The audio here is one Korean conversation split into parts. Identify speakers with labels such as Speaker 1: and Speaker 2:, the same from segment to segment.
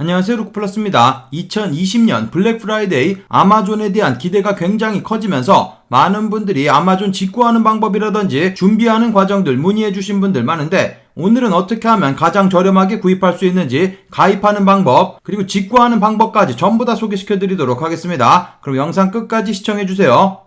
Speaker 1: 안녕하세요 루크플러스입니다. 2020년 블랙 프라이데이 아마존에 대한 기대가 굉장히 커지면서 많은 분들이 아마존 직구하는 방법이라든지 준비하는 과정들 문의해 주신 분들 많은데 오늘은 어떻게 하면 가장 저렴하게 구입할 수 있는지 가입하는 방법 그리고 직구하는 방법까지 전부 다 소개시켜 드리도록 하겠습니다. 그럼 영상 끝까지 시청해 주세요.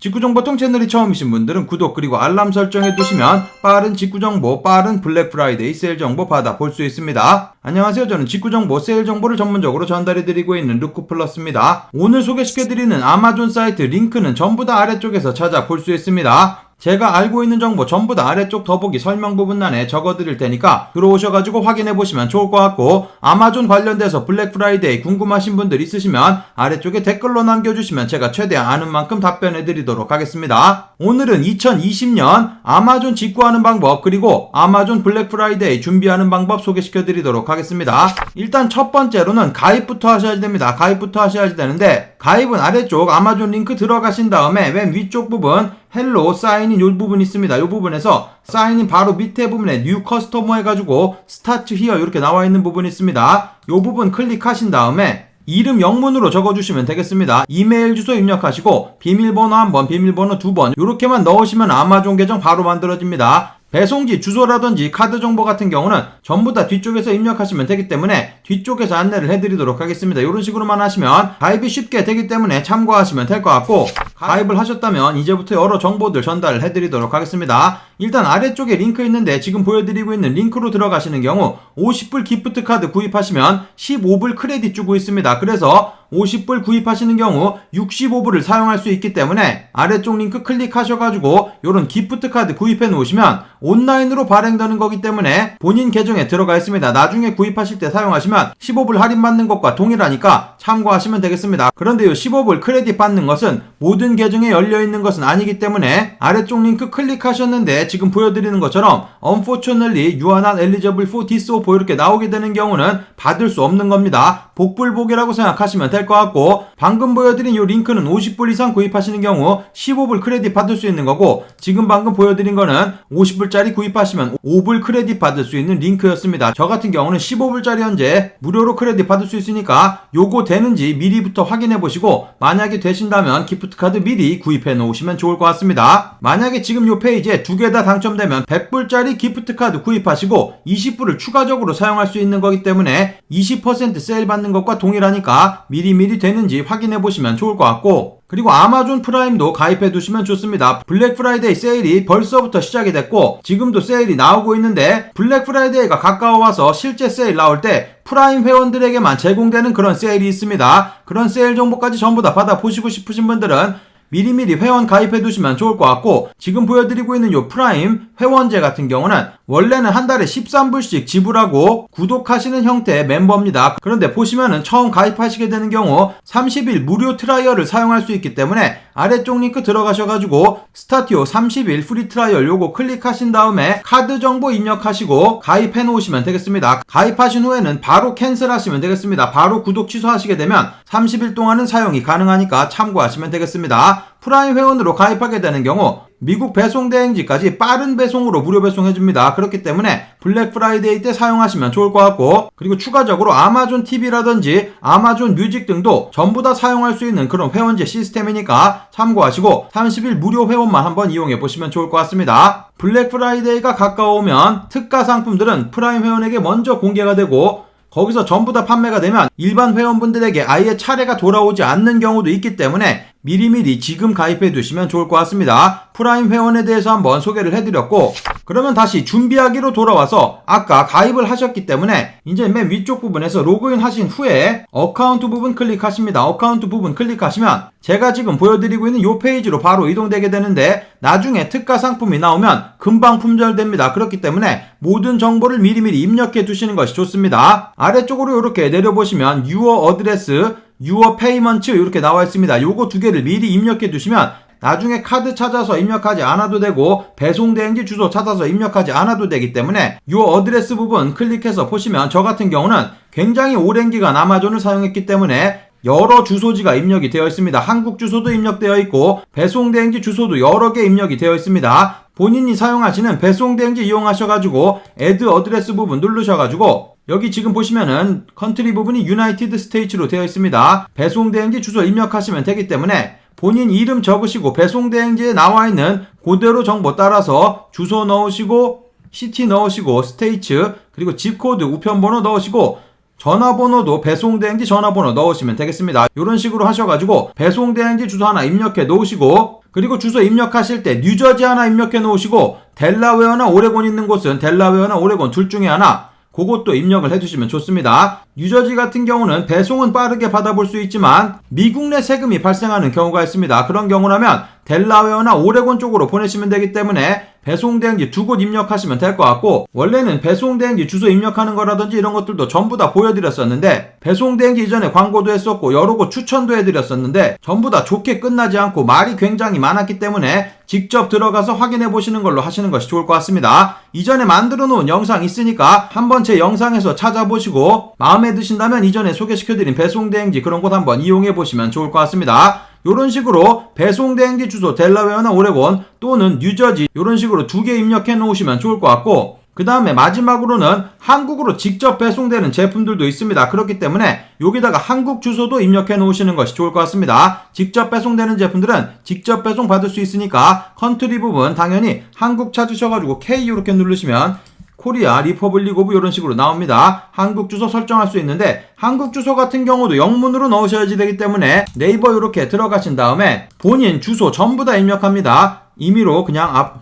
Speaker 1: 직구정보통 채널이 처음이신 분들은 구독 그리고 알람 설정해 두시면 빠른 직구정보 빠른 블랙 프라이데이 세일 정보 받아 볼 수 있습니다. 안녕하세요. 저는 직구정보 세일 정보를 전문적으로 전달해 드리고 있는 루크플러스입니다. 오늘 소개시켜 드리는 아마존 사이트 링크는 전부 다 아래쪽에서 찾아볼 수 있습니다. 제가 알고 있는 정보 전부 다 아래쪽 더보기 설명 부분란에 적어드릴 테니까 들어오셔가지고 확인해 보시면 좋을 것 같고 아마존 관련돼서 블랙 프라이데이 궁금하신 분들 있으시면 아래쪽에 댓글로 남겨주시면 제가 최대한 아는 만큼 답변해 드리도록 하겠습니다. 오늘은 2020년 아마존 직구하는 방법 그리고 아마존 블랙 프라이데이 준비하는 방법 소개시켜 드리도록 하겠습니다. 일단 첫 번째로는 가입부터 하셔야 됩니다. 가입부터 하셔야 되는데 가입은 아래쪽 아마존 링크 들어가신 다음에 맨 위쪽 부분 헬로 사인인 요 부분 있습니다. 요 부분에서 사인인 바로 밑에 부분에 뉴 커스터머 해가지고 스타트 히어 이렇게 나와 있는 부분이 있습니다. 요 부분 클릭하신 다음에 이름 영문으로 적어주시면 되겠습니다. 이메일 주소 입력하시고 비밀번호 한 번, 비밀번호 두 번 이렇게만 넣으시면 아마존 계정 바로 만들어집니다. 배송지 주소라든지 카드 정보 같은 경우는 전부 다 뒤쪽에서 입력하시면 되기 때문에 뒤쪽에서 안내를 해드리도록 하겠습니다. 이런 식으로만 하시면 가입이 쉽게 되기 때문에 참고하시면 될 것 같고 가입을 하셨다면 이제부터 여러 정보들 전달을 해드리도록 하겠습니다. 일단 아래쪽에 링크 있는데 지금 보여드리고 있는 링크로 들어가시는 경우 50불 기프트 카드 구입하시면 15불 크레딧 주고 있습니다. 그래서 50불 구입하시는 경우 65불을 사용할 수 있기 때문에 아래쪽 링크 클릭하셔가지고 이런 기프트 카드 구입해 놓으시면 온라인으로 발행되는 거기 때문에 본인 계정에 들어가 있습니다. 나중에 구입하실 때 사용하시면 15불 할인받는 것과 동일하니까 참고하시면 되겠습니다. 그런데 이 15불 크레딧 받는 것은 모든 계정에 열려 있는 것은 아니기 때문에 아래쪽 링크 클릭하셨는데 지금 보여드리는 것처럼 unfortunately you are not eligible for this offer 이렇게 나오게 되는 경우는 받을 수 없는 겁니다. 복불복이라고 생각하시면 될 것 같고 방금 보여드린 이 링크는 50불 이상 구입하시는 경우 15불 크레딧 받을 수 있는 거고 지금 방금 보여드린 거는 50불짜리 구입하시면 5불 크레딧 받을 수 있는 링크였습니다. 저 같은 경우는 15불짜리 현재 무료로 크레딧 받을 수 있으니까 요거 되는지 미리부터 확인해 보시고 만약에 되신다면 기프트 카드 미리 구입해 놓으시면 좋을 것 같습니다. 만약에 지금 요 페이지에 두 개 다 당첨되면 100불짜리 기프트 카드 구입하시고 20불을 추가적으로 사용할 수 있는 거기 때문에 20% 세일 받는 것과 동일하니까 미리미리 되는지 확인해 보시면 좋을 것 같고 그리고 아마존 프라임도 가입해 두시면 좋습니다. 블랙 프라이데이 세일이 벌써부터 시작이 됐고 지금도 세일이 나오고 있는데 블랙 프라이데이가 가까워와서 실제 세일 나올 때 프라임 회원들에게만 제공되는 그런 세일이 있습니다. 그런 세일 정보까지 전부 다 받아보시고 싶으신 분들은 미리미리 회원 가입해 두시면 좋을 것 같고 지금 보여드리고 있는 요 프라임 회원제 같은 경우는 원래는 한 달에 13불씩 지불하고 구독하시는 형태의 멤버입니다. 그런데 보시면은 처음 가입하시게 되는 경우 30일 무료 트라이얼을 사용할 수 있기 때문에 아래쪽 링크 들어가셔가지고 스타티오 30일 프리 트라이얼 요거 클릭하신 다음에 카드 정보 입력하시고 가입해 놓으시면 되겠습니다. 가입하신 후에는 바로 캔슬 하시면 되겠습니다. 바로 구독 취소하시게 되면 30일 동안은 사용이 가능하니까 참고하시면 되겠습니다. 프라임 회원으로 가입하게 되는 경우 미국 배송 대행지까지 빠른 배송으로 무료 배송해줍니다. 그렇기 때문에 블랙 프라이데이 때 사용하시면 좋을 것 같고 그리고 추가적으로 아마존 TV라든지 아마존 뮤직 등도 전부 다 사용할 수 있는 그런 회원제 시스템이니까 참고하시고 30일 무료 회원만 한번 이용해 보시면 좋을 것 같습니다. 블랙 프라이데이가 가까워오면 특가 상품들은 프라임 회원에게 먼저 공개가 되고 거기서 전부 다 판매가 되면 일반 회원분들에게 아예 차례가 돌아오지 않는 경우도 있기 때문에 미리미리 지금 가입해 두시면 좋을 것 같습니다. 프라임 회원에 대해서 한번 소개를 해드렸고 그러면 다시 준비하기로 돌아와서 아까 가입을 하셨기 때문에 이제 맨 위쪽 부분에서 로그인 하신 후에 어카운트 부분 클릭하십니다. 어카운트 부분 클릭하시면 제가 지금 보여드리고 있는 이 페이지로 바로 이동되게 되는데 나중에 특가 상품이 나오면 금방 품절됩니다. 그렇기 때문에 모든 정보를 미리미리 입력해 두시는 것이 좋습니다. 아래쪽으로 이렇게 내려보시면 유어 어드레스 유어 페이먼트 이렇게 나와 있습니다. 요거 두 개를 미리 입력해 두시면 나중에 카드 찾아서 입력하지 않아도 되고 배송 대행지 주소 찾아서 입력하지 않아도 되기 때문에 요 어드레스 부분 클릭해서 보시면 저 같은 경우는 굉장히 오랜 기간 아마존을 사용했기 때문에 여러 주소지가 입력이 되어 있습니다. 한국 주소도 입력되어 있고 배송 대행지 주소도 여러 개 입력이 되어 있습니다. 본인이 사용하시는 배송 대행지 이용하셔가지고 애드 어드레스 부분 누르셔가지고 여기 지금 보시면은 컨트리 부분이 유나이티드 스테이츠로 되어 있습니다. 배송대행지 주소 입력하시면 되기 때문에 본인 이름 적으시고 배송대행지에 나와 있는 그대로 정보 따라서 주소 넣으시고 시티 넣으시고 스테이츠 그리고 집코드 우편번호 넣으시고 전화번호도 배송대행지 전화번호 넣으시면 되겠습니다. 이런 식으로 하셔가지고 배송대행지 주소 하나 입력해 놓으시고 그리고 주소 입력하실 때 뉴저지 하나 입력해 놓으시고 델라웨어나 오레곤 있는 곳은 델라웨어나 오레곤 둘 중에 하나 그것도 입력을 해주시면 좋습니다. 뉴저지 같은 경우는 배송은 빠르게 받아볼 수 있지만 미국 내 세금이 발생하는 경우가 있습니다. 그런 경우라면 델라웨어나 오레곤 쪽으로 보내시면 되기 때문에 배송대행지 두 곳 입력하시면 될 것 같고 원래는 배송대행지 주소 입력하는 거라든지 이런 것들도 전부 다 보여드렸었는데 배송대행지 이전에 광고도 했었고 여러 곳 추천도 해드렸었는데 전부 다 좋게 끝나지 않고 말이 굉장히 많았기 때문에 직접 들어가서 확인해 보시는 걸로 하시는 것이 좋을 것 같습니다. 이전에 만들어 놓은 영상 있으니까 한번 제 영상에서 찾아보시고 마음에 드신다면 이전에 소개시켜드린 배송대행지 그런 곳 한번 이용해 보시면 좋을 것 같습니다. 이런 식으로 배송 대행지 주소 델라웨어나 오레곤 또는 뉴저지 이런 식으로 두 개 입력해 놓으시면 좋을 것 같고 그 다음에 마지막으로는 한국으로 직접 배송되는 제품들도 있습니다. 그렇기 때문에 여기다가 한국 주소도 입력해 놓으시는 것이 좋을 것 같습니다. 직접 배송되는 제품들은 직접 배송 받을 수 있으니까 컨트리 부분 당연히 한국 찾으셔가지고 K 이렇게 누르시면 코리아, 리퍼블릭 오브 이런 식으로 나옵니다. 한국 주소 설정할 수 있는데 한국 주소 같은 경우도 영문으로 넣으셔야지 되기 때문에 네이버 이렇게 들어가신 다음에 본인 주소 전부 다 입력합니다. 임의로 그냥 앞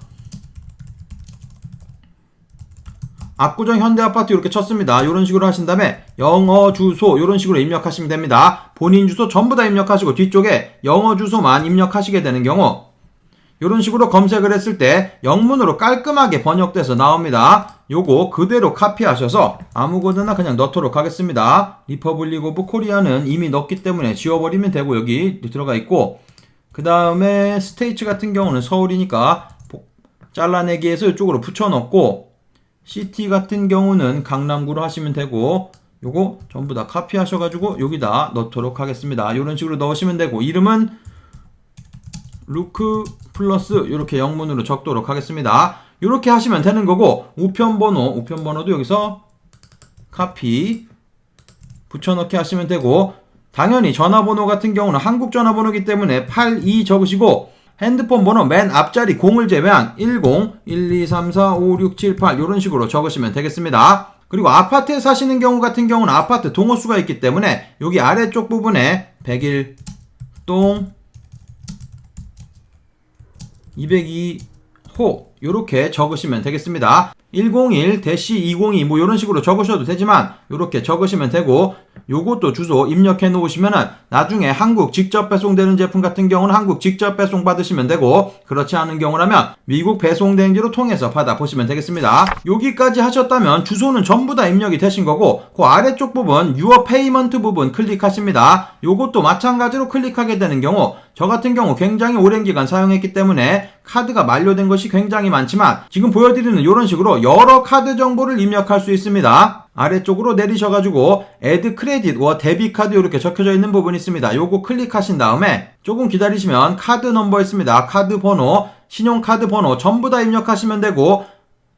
Speaker 1: 압구정 현대아파트 이렇게 쳤습니다. 이런 식으로 하신 다음에 영어 주소 이런 식으로 입력하시면 됩니다. 본인 주소 전부 다 입력하시고 뒤쪽에 영어 주소만 입력하시게 되는 경우 이런 식으로 검색을 했을 때 영문으로 깔끔하게 번역돼서 나옵니다. 요거 그대로 카피하셔서 아무 곳에나 그냥 넣도록 하겠습니다. 리퍼블릭 오브 코리아는 이미 넣기 때문에 지워버리면 되고 여기 들어가 있고 그 다음에 스테이츠 같은 경우는 서울이니까 잘라내기해서 이쪽으로 붙여넣고 시티 같은 경우는 강남구로 하시면 되고 요거 전부 다 카피하셔가지고 여기다 넣도록 하겠습니다. 이런 식으로 넣으시면 되고 이름은 루크 플러스 이렇게 영문으로 적도록 하겠습니다. 이렇게 하시면 되는 거고 우편 번호 우편 번호도 여기서 카피 붙여넣기 하시면 되고 당연히 전화번호 같은 경우는 한국 전화번호이기 때문에 82 적으시고 핸드폰 번호 맨 앞자리 0을 제외한 10, 1, 2, 3, 4, 5, 6, 7, 8 이런 식으로 적으시면 되겠습니다. 그리고 아파트에 사시는 경우 같은 경우는 아파트 동호수가 있기 때문에 여기 아래쪽 부분에 101동 202호 이렇게 적으시면 되겠습니다. 101-202 뭐 이런 식으로 적으셔도 되지만 이렇게 적으시면 되고 요것도 주소 입력해 놓으시면은 나중에 한국 직접 배송되는 제품 같은 경우는 한국 직접 배송 받으시면 되고 그렇지 않은 경우라면 미국 배송 대행지로 통해서 받아 보시면 되겠습니다. 여기까지 하셨다면 주소는 전부 다 입력이 되신 거고 그 아래쪽 부분 유어 페이먼트 부분 클릭하십니다. 요것도 마찬가지로 클릭하게 되는 경우 저 같은 경우 굉장히 오랜 기간 사용했기 때문에 카드가 만료된 것이 굉장히 많지만 지금 보여드리는 이런 식으로 여러 카드 정보를 입력할 수 있습니다. 아래쪽으로 내리셔가지고 애드 크레딧와 데비 카드 이렇게 적혀져 있는 부분이 있습니다. 요거 클릭하신 다음에 조금 기다리시면 카드 넘버 있습니다. 카드 번호, 신용카드 번호 전부 다 입력하시면 되고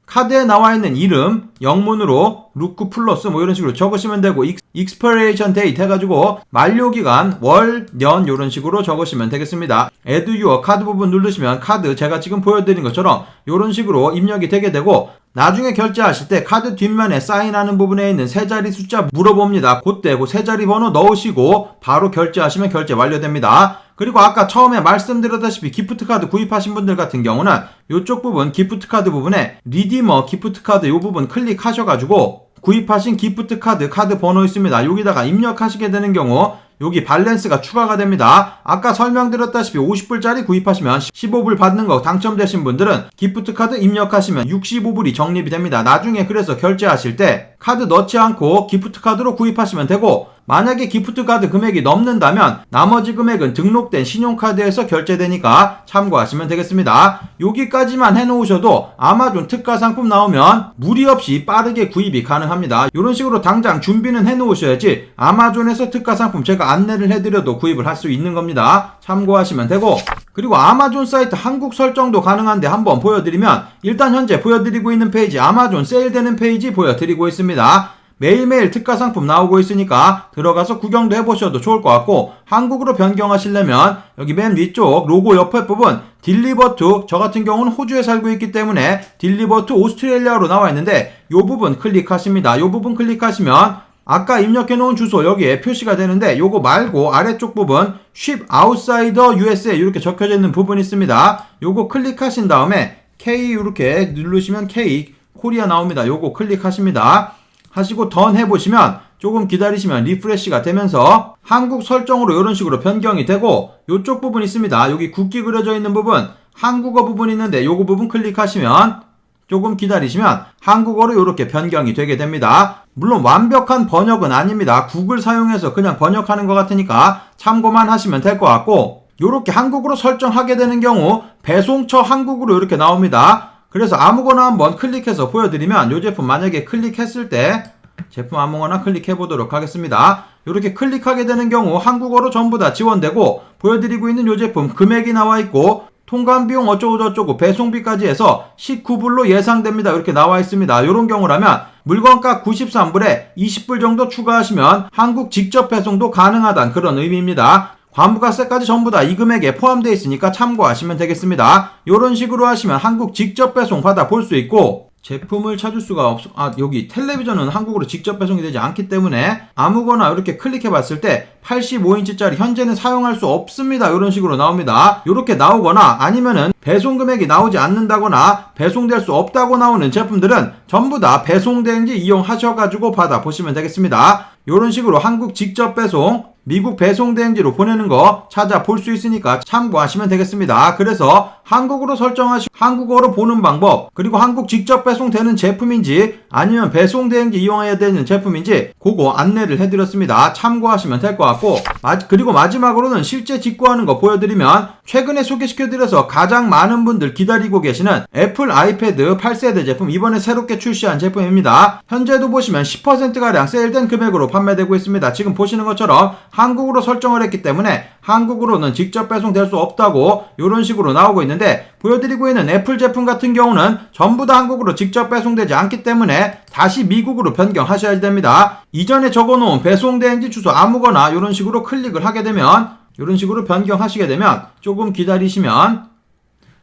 Speaker 1: 카드에 나와 있는 이름 영문으로 루크 플러스 뭐 이런 식으로 적으시면 되고 익스퍼레이션 데이트 해가지고 만료 기간 월, 년 이런 식으로 적으시면 되겠습니다. Add Your 카드 부분 누르시면 카드 제가 지금 보여드린 것처럼 이런 식으로 입력이 되게 되고 나중에 결제하실 때 카드 뒷면에 사인하는 부분에 있는 세 자리 숫자 물어봅니다. 그때 그 세 자리 번호 넣으시고 바로 결제하시면 결제 완료됩니다. 그리고 아까 처음에 말씀드렸다시피 기프트 카드 구입하신 분들 같은 경우는 이쪽 부분 기프트 카드 부분에 리디머 기프트 카드 이 부분 클릭하셔가지고 구입하신 기프트 카드 카드 번호 있습니다. 여기다가 입력하시게 되는 경우 여기 밸런스가 추가가 됩니다. 아까 설명드렸다시피 50불짜리 구입하시면 15불 받는 거 당첨되신 분들은 기프트 카드 입력하시면 65불이 적립이 됩니다. 나중에 그래서 결제하실 때 카드 넣지 않고 기프트 카드로 구입하시면 되고 만약에 기프트 카드 금액이 넘는다면 나머지 금액은 등록된 신용카드에서 결제되니까 참고하시면 되겠습니다. 여기까지만 해놓으셔도 아마존 특가 상품 나오면 무리 없이 빠르게 구입이 가능합니다. 이런 식으로 당장 준비는 해놓으셔야지 아마존에서 특가 상품 안내를 해드려도 구입을 할 수 있는 겁니다. 참고하시면 되고 그리고 아마존 사이트 한국 설정도 가능한데 한번 보여드리면 일단 현재 보여드리고 있는 페이지 아마존 세일되는 페이지 보여드리고 있습니다. 매일매일 특가 상품 나오고 있으니까 들어가서 구경도 해보셔도 좋을 것 같고 한국으로 변경하시려면 여기 맨 위쪽 로고 옆에 부분 딜리버 투 저 같은 경우는 호주에 살고 있기 때문에 딜리버 투 오스트레일리아로 나와 있는데 이 부분 클릭하십니다. 이 부분 클릭하시면 아까 입력해 놓은 주소 여기에 표시가 되는데 요거 말고 아래쪽 부분 ship outsider USA 이렇게 적혀져 있는 부분이 있습니다. 요거 클릭하신 다음에 K 이렇게 누르시면 K 코리아 나옵니다. 요거 클릭하십니다. 하시고 던 해보시면 조금 기다리시면 리프레시가 되면서 한국 설정으로 이런 식으로 변경이 되고 요쪽 부분 있습니다. 여기 국기 그려져 있는 부분 한국어 부분 있는데 요거 부분 클릭하시면 조금 기다리시면 한국어로 이렇게 변경이 되게 됩니다. 물론 완벽한 번역은 아닙니다. 구글 사용해서 그냥 번역하는 것 같으니까 참고만 하시면 될 것 같고 이렇게 한국으로 설정하게 되는 경우 배송처 한국으로 이렇게 나옵니다. 그래서 아무거나 한번 클릭해서 보여드리면 이 제품 만약에 클릭했을 때 제품 아무거나 클릭해 보도록 하겠습니다. 이렇게 클릭하게 되는 경우 한국어로 전부 다 지원되고 보여드리고 있는 이 제품 금액이 나와 있고 통관 비용 어쩌고저쩌고 배송비까지 해서 19불로 예상됩니다. 이렇게 나와 있습니다. 이런 경우라면 물건가 93불에 20불 정도 추가하시면 한국 직접 배송도 가능하다는 그런 의미입니다. 관부가세까지 전부 다 이 금액에 포함되어 있으니까 참고하시면 되겠습니다. 이런 식으로 하시면 한국 직접 배송 받아 볼 수 있고 제품을 찾을 수가 없, 아, 여기 텔레비전은 한국으로 직접 배송이 되지 않기 때문에 아무거나 이렇게 클릭해 봤을 때 85인치짜리 현재는 사용할 수 없습니다. 이런 식으로 나옵니다. 이렇게 나오거나 아니면은 배송 금액이 나오지 않는다거나 배송될 수 없다고 나오는 제품들은 전부 다 배송대행지 이용하셔가지고 받아보시면 되겠습니다. 이런 식으로 한국 직접 배송 미국 배송 대행지로 보내는 거 찾아볼 수 있으니까 참고하시면 되겠습니다. 그래서 한국으로 설정하시고 한국어로 보는 방법 그리고 한국 직접 배송되는 제품인지 아니면 배송 대행지 이용해야 되는 제품인지 그거 안내를 해드렸습니다. 참고하시면 될 것 같고 마- 그리고 마지막으로는 실제 직구하는 거 보여드리면 최근에 소개시켜드려서 가장 많은 분들 기다리고 계시는 애플 아이패드 8세대 제품 이번에 새롭게 출시한 제품입니다. 현재도 보시면 10%가량 세일된 금액으로 판매되고 있습니다. 지금 보시는 것처럼 한국으로 설정을 했기 때문에 한국으로는 직접 배송될 수 없다고 이런 식으로 나오고 있는데 보여드리고 있는 애플 제품 같은 경우는 전부 다 한국으로 직접 배송되지 않기 때문에 다시 미국으로 변경하셔야 됩니다. 이전에 적어놓은 배송대행지 주소 아무거나 이런 식으로 클릭을 하게 되면 이런 식으로 변경하시게 되면 조금 기다리시면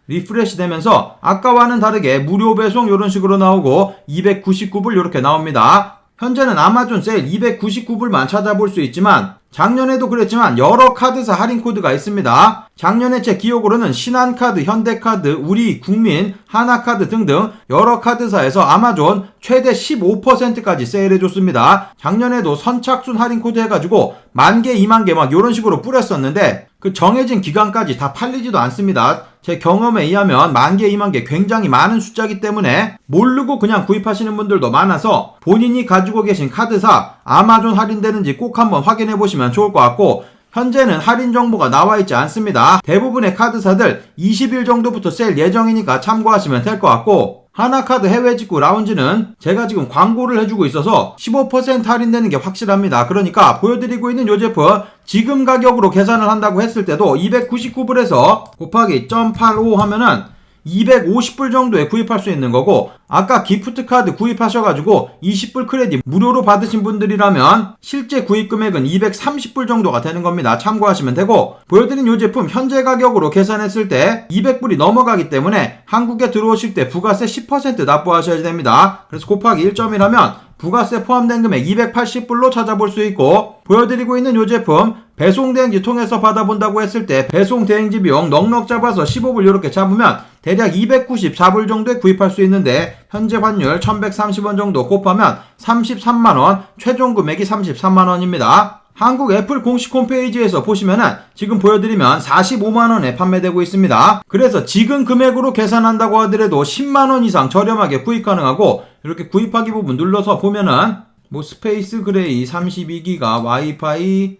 Speaker 1: 리프레시 되면서 아까와는 다르게 무료 배송 이런 식으로 나오고 299불 이렇게 나옵니다. 현재는 아마존 세일 299불만 찾아볼 수 있지만 작년에도 그랬지만 여러 카드사 할인 코드가 있습니다. 작년에 제 기억으로는 신한카드, 현대카드, 우리 국민, 하나카드 등등 여러 카드사에서 아마존 최대 15%까지 세일해줬습니다. 작년에도 선착순 할인 코드 해가지고 만 개, 이만 개 막 이런 식으로 뿌렸었는데 그 정해진 기간까지 다 팔리지도 않습니다. 제 경험에 의하면 만 개, 이만 개 굉장히 많은 숫자이기 때문에 모르고 그냥 구입하시는 분들도 많아서 본인이 가지고 계신 카드사 아마존 할인되는지 꼭 한번 확인해 보시면 좋을 것 같고 현재는 할인 정보가 나와 있지 않습니다. 대부분의 카드사들 20일 정도부터 세일 예정이니까 참고하시면 될 것 같고 하나카드 해외 직구 라운지는 제가 지금 광고를 해주고 있어서 15% 할인되는 게 확실합니다. 그러니까 보여드리고 있는 이 제품 지금 가격으로 계산을 한다고 했을 때도 299불에서 곱하기 0.85 하면은 250불 정도에 구입할 수 있는 거고 아까 기프트 카드 구입하셔가지고 20불 크레딧 무료로 받으신 분들이라면 실제 구입 금액은 230불 정도가 되는 겁니다. 참고하시면 되고 보여드린 이 제품 현재 가격으로 계산했을 때 200불이 넘어가기 때문에 한국에 들어오실 때 부가세 10% 납부하셔야 됩니다. 그래서 곱하기 1.1 하면 부가세 포함된 금액 280불로 찾아볼 수 있고 보여드리고 있는 이 제품 배송 대행지 통해서 받아본다고 했을 때 배송 대행지 비용 넉넉 잡아서 15불 이렇게 잡으면 대략 294불 정도에 구입할 수 있는데 현재 환율 1130원 정도 곱하면 33만원 최종 금액이 33만원입니다. 한국 애플 공식 홈페이지에서 보시면은 지금 보여드리면 45만원에 판매되고 있습니다. 그래서 지금 금액으로 계산한다고 하더라도 10만원 이상 저렴하게 구입 가능하고 이렇게 구입하기 부분 눌러서 보면은 뭐 스페이스 그레이 32기가 와이파이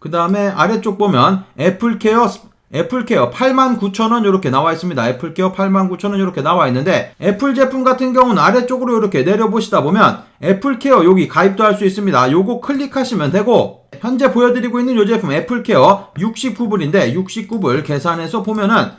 Speaker 1: 그 다음에 아래쪽 보면 애플케어 애플케어 89,000원 이렇게 나와 있습니다. 애플케어 89,000원 이렇게 나와 있는데 애플 제품 같은 경우는 아래쪽으로 이렇게 내려보시다 보면 애플케어 여기 가입도 할 수 있습니다. 요거 클릭하시면 되고 현재 보여드리고 있는 요 제품 애플케어 69불인데 69불 계산해서 보면은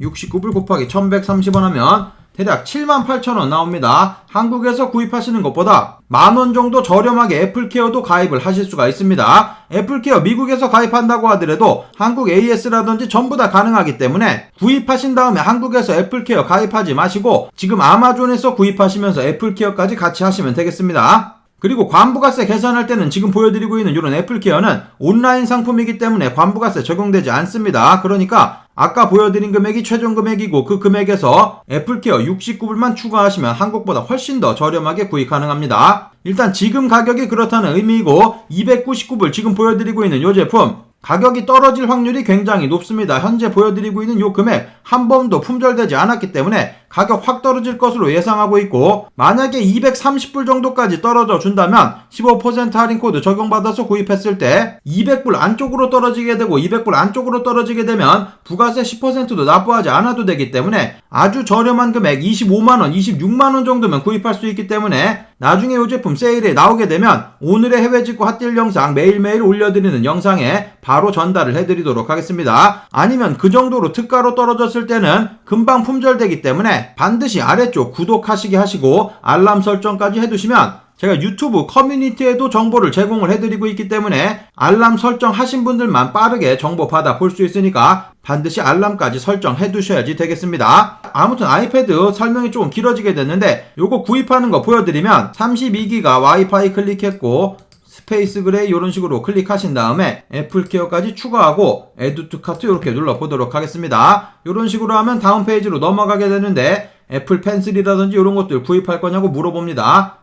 Speaker 1: 69불 곱하기 1130원 하면 대략 78,000원 나옵니다. 한국에서 구입하시는 것보다 만원 정도 저렴하게 애플케어도 가입을 하실 수가 있습니다. 애플케어 미국에서 가입한다고 하더라도 한국 AS라든지 전부 다 가능하기 때문에 구입하신 다음에 한국에서 애플케어 가입하지 마시고 지금 아마존에서 구입하시면서 애플케어까지 같이 하시면 되겠습니다. 그리고 관부가세 계산할 때는 지금 보여드리고 있는 이런 애플케어는 온라인 상품이기 때문에 관부가세 적용되지 않습니다. 그러니까 아까 보여드린 금액이 최종 금액이고 그 금액에서 애플케어 69불만 추가하시면 한국보다 훨씬 더 저렴하게 구입 가능합니다. 일단 지금 가격이 그렇다는 의미이고 299불 지금 보여드리고 있는 이 제품 가격이 떨어질 확률이 굉장히 높습니다. 현재 보여드리고 있는 이 금액 한 번도 품절되지 않았기 때문에 가격 확 떨어질 것으로 예상하고 있고 만약에 230불 정도까지 떨어져 준다면 15% 할인 코드 적용받아서 구입했을 때 200불 안쪽으로 떨어지게 되고 200불 안쪽으로 떨어지게 되면 부가세 10%도 납부하지 않아도 되기 때문에 아주 저렴한 금액 25만원, 26만원 정도면 구입할 수 있기 때문에 나중에 이 제품 세일에 나오게 되면 오늘의 해외 직구 핫딜 영상 매일매일 올려드리는 영상에 바로 전달을 해드리도록 하겠습니다. 아니면 그 정도로 특가로 떨어졌을 때는 금방 품절되기 때문에 반드시 아래쪽 구독하시게 하시고 알람 설정까지 해두시면 제가 유튜브 커뮤니티에도 정보를 제공을 해드리고 있기 때문에 알람 설정하신 분들만 빠르게 정보 받아 볼 수 있으니까 반드시 알람까지 설정해 두셔야지 되겠습니다. 아무튼 아이패드 설명이 조금 길어지게 됐는데 요거 구입하는 거 보여드리면 32기가 와이파이 클릭했고 스페이스 그레이 이런 식으로 클릭하신 다음에 애플케어까지 추가하고 에드 투 카트 이렇게 눌러보도록 하겠습니다. 이런 식으로 하면 다음 페이지로 넘어가게 되는데 애플 펜슬이라든지 이런 것들 구입할 거냐고 물어봅니다.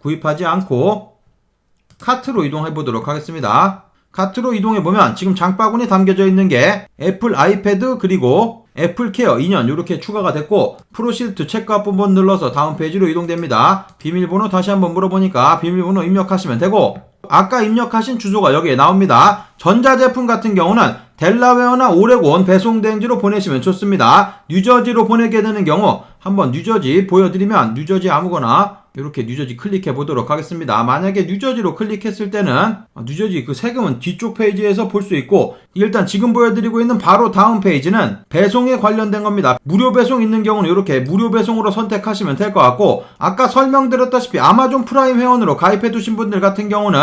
Speaker 1: 구입하지 않고 카트로 이동해 보도록 하겠습니다. 카트로 이동해 보면 지금 장바구니 담겨져 있는 게 애플 아이패드 그리고 애플 케어 2년 이렇게 추가가 됐고 프로시트 체크아웃 한번 눌러서 다음 페이지로 이동됩니다. 비밀번호 다시 한번 물어보니까 비밀번호 입력하시면 되고 아까 입력하신 주소가 여기에 나옵니다. 전자제품 같은 경우는 델라웨어나 오레곤 배송대행지로 보내시면 좋습니다. 뉴저지로 보내게 되는 경우 한번 뉴저지 보여드리면 뉴저지 아무거나 이렇게 뉴저지 클릭해 보도록 하겠습니다. 만약에 뉴저지로 클릭했을 때는 아, 뉴저지 그 세금은 뒤쪽 페이지에서 볼 수 있고 일단 지금 보여드리고 있는 바로 다음 페이지는 배송에 관련된 겁니다. 무료 배송 있는 경우는 이렇게 무료 배송으로 선택하시면 될 것 같고 아까 설명드렸다시피 아마존 프라임 회원으로 가입해 두신 분들 같은 경우는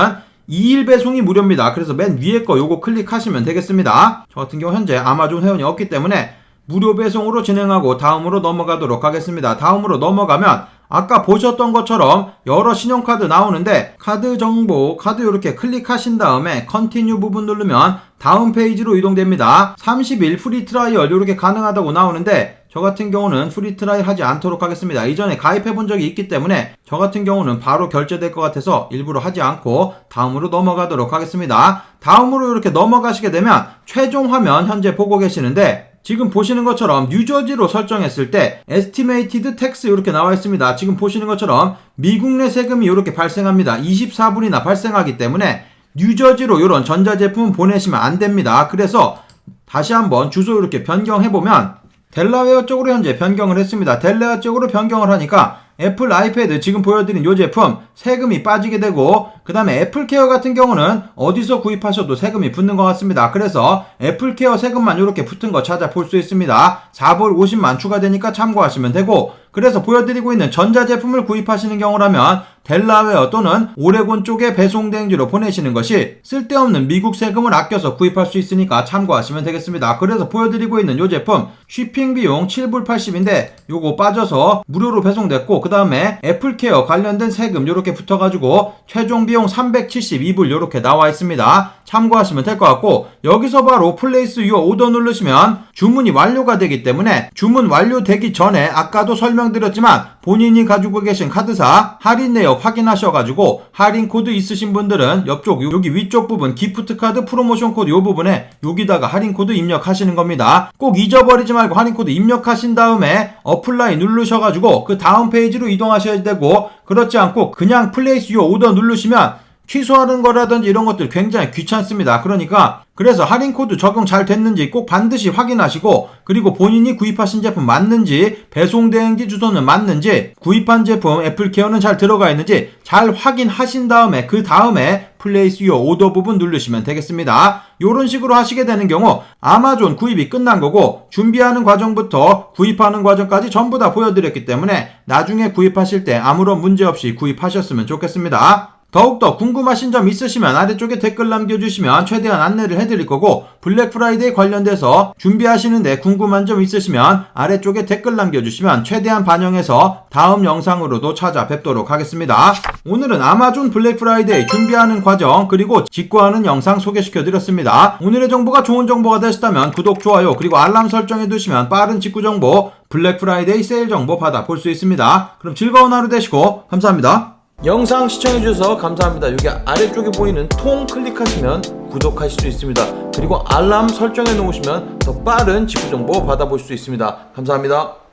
Speaker 1: 2일 배송이 무료입니다. 그래서 맨 위에 거 요거 클릭하시면 되겠습니다. 저 같은 경우 현재 아마존 회원이 없기 때문에 무료 배송으로 진행하고 다음으로 넘어가도록 하겠습니다. 다음으로 넘어가면 아까 보셨던 것처럼 여러 신용카드 나오는데 카드 정보, 카드 이렇게 클릭하신 다음에 컨티뉴 부분 누르면 다음 페이지로 이동됩니다. 30일 프리 트라이얼 이렇게 가능하다고 나오는데 저 같은 경우는 프리 트라이얼 하지 않도록 하겠습니다. 이전에 가입해 본 적이 있기 때문에 저 같은 경우는 바로 결제될 것 같아서 일부러 하지 않고 다음으로 넘어가도록 하겠습니다. 다음으로 이렇게 넘어가시게 되면 최종 화면 현재 보고 계시는데 지금 보시는 것처럼 뉴저지로 설정했을 때 estimated tax 이렇게 나와 있습니다. 지금 보시는 것처럼 미국 내 세금이 이렇게 발생합니다. 24분이나 발생하기 때문에 뉴저지로 이런 전자제품 보내시면 안 됩니다. 그래서 다시 한번 주소 이렇게 변경해 보면 델라웨어 쪽으로 현재 변경을 했습니다. 델라웨어 쪽으로 변경을 하니까 애플 아이패드 지금 보여드린 이 제품 세금이 빠지게 되고 그 다음에 애플케어 같은 경우는 어디서 구입하셔도 세금이 붙는 것 같습니다. 그래서 애플케어 세금만 이렇게 붙은 거 찾아볼 수 있습니다. 4불 50만 추가되니까 참고하시면 되고 그래서 보여드리고 있는 전자제품을 구입하시는 경우라면 델라웨어 또는 오레곤 쪽에 배송대행지로 보내시는 것이 쓸데없는 미국 세금을 아껴서 구입할 수 있으니까 참고하시면 되겠습니다. 그래서 보여드리고 있는 이 제품 쉬핑 비용 7불 80인데 요거 빠져서 무료로 배송됐고 그 다음에 애플케어 관련된 세금 요렇게 붙어가지고 최종 비용 372불 요렇게 나와 있습니다. 참고하시면 될 것 같고 여기서 바로 플레이스 유어 오더 누르시면 주문이 완료가 되기 때문에 주문 완료되기 전에 아까도 설명 설명드렸지만 본인이 가지고 계신 카드사 할인 내역 확인하셔가지고 할인 코드 있으신 분들은 옆쪽 여기 위쪽 부분 기프트 카드 프로모션 코드 요 부분에 여기다가 할인 코드 입력하시는 겁니다. 꼭 잊어버리지 말고 할인 코드 입력하신 다음에 어플라이 누르셔가지고 그 다음 페이지로 이동하셔야 되고 그렇지 않고 그냥 플레이스 요 오더 누르시면 취소하는 거라든지 이런 것들 굉장히 귀찮습니다. 그러니까 그래서 할인 코드 적용 잘 됐는지 꼭 반드시 확인하시고 그리고 본인이 구입하신 제품 맞는지 배송 대행지 주소는 맞는지 구입한 제품 애플케어는 잘 들어가 있는지 잘 확인하신 다음에 그 다음에 플레이스 요 오더 부분 누르시면 되겠습니다. 이런 식으로 하시게 되는 경우 아마존 구입이 끝난 거고 준비하는 과정부터 구입하는 과정까지 전부 다 보여드렸기 때문에 나중에 구입하실 때 아무런 문제 없이 구입하셨으면 좋겠습니다. 더욱더 궁금하신 점 있으시면 아래쪽에 댓글 남겨주시면 최대한 안내를 해드릴 거고 블랙 프라이데이 관련돼서 준비하시는데 궁금한 점 있으시면 아래쪽에 댓글 남겨주시면 최대한 반영해서 다음 영상으로도 찾아뵙도록 하겠습니다. 오늘은 아마존 블랙 프라이데이 준비하는 과정 그리고 직구하는 영상 소개시켜드렸습니다. 오늘의 정보가 좋은 정보가 되셨다면 구독, 좋아요 그리고 알람 설정해두시면 빠른 직구 정보 블랙 프라이데이 세일 정보 받아볼 수 있습니다. 그럼 즐거운 하루 되시고 감사합니다. 영상 시청해주셔서 감사합니다. 여기 아래쪽에 보이는 통 클릭하시면 구독하실 수 있습니다. 그리고 알람 설정해 놓으시면 더 빠른 직구 정보 받아볼 수 있습니다. 감사합니다.